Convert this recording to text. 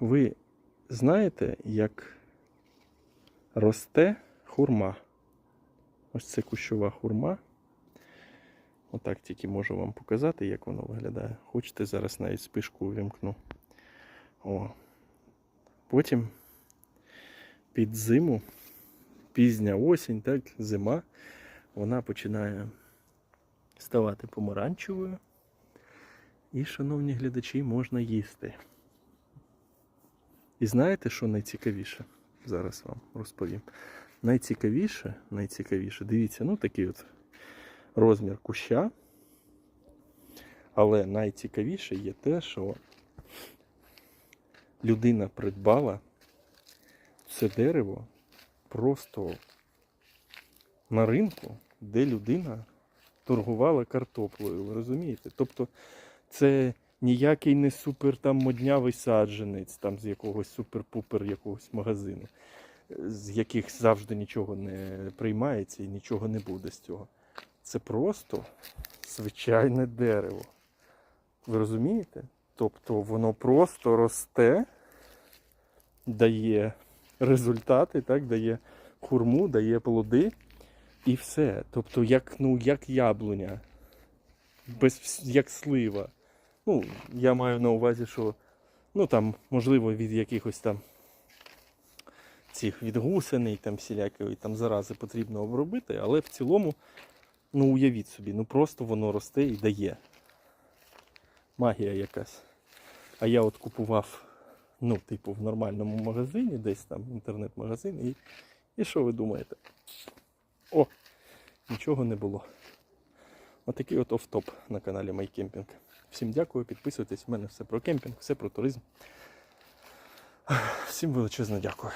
Ви знаєте, як росте хурма? Ось це кущова хурма. Отак тільки можу вам показати, як воно виглядає. Хочете, зараз навіть спишку увімкну. О. Потім під зиму, пізня осінь, так, зима, вона починає ставати помаранчевою. І, шановні глядачі, можна їсти. І знаєте, що найцікавіше? Зараз вам розповім. Найцікавіше, найцікавіше, дивіться, ну такий от розмір куща. Але найцікавіше є те, що людина придбала це дерево просто на ринку, де людина торгувала картоплею. Ви розумієте? Тобто це ніякий не супер там моднявий саджанець там з якогось супер-пупер якогось магазину, з яких завжди нічого не приймається і нічого не буде з цього. Це просто звичайне дерево. Ви розумієте? Тобто воно просто росте, дає результати, так, дає хурму, дає плоди і все. Тобто, як, ну, як яблуня, без, як слива. Ну, я маю на увазі, що ну там, можливо, від якихось там цих від гусеней, там всілякої там зарази потрібно обробити, але в цілому, ну уявіть собі, ну просто воно росте і дає. Магія якась. А я от купував, ну, типу, в нормальному магазині, десь там інтернет-магазин, і, і що ви думаєте? О, нічого не було. Отакий от офтоп на каналі MyCamping. Всім дякую, підписуйтесь. У мене все про кемпінг, все про туризм. Всім величезно дякую.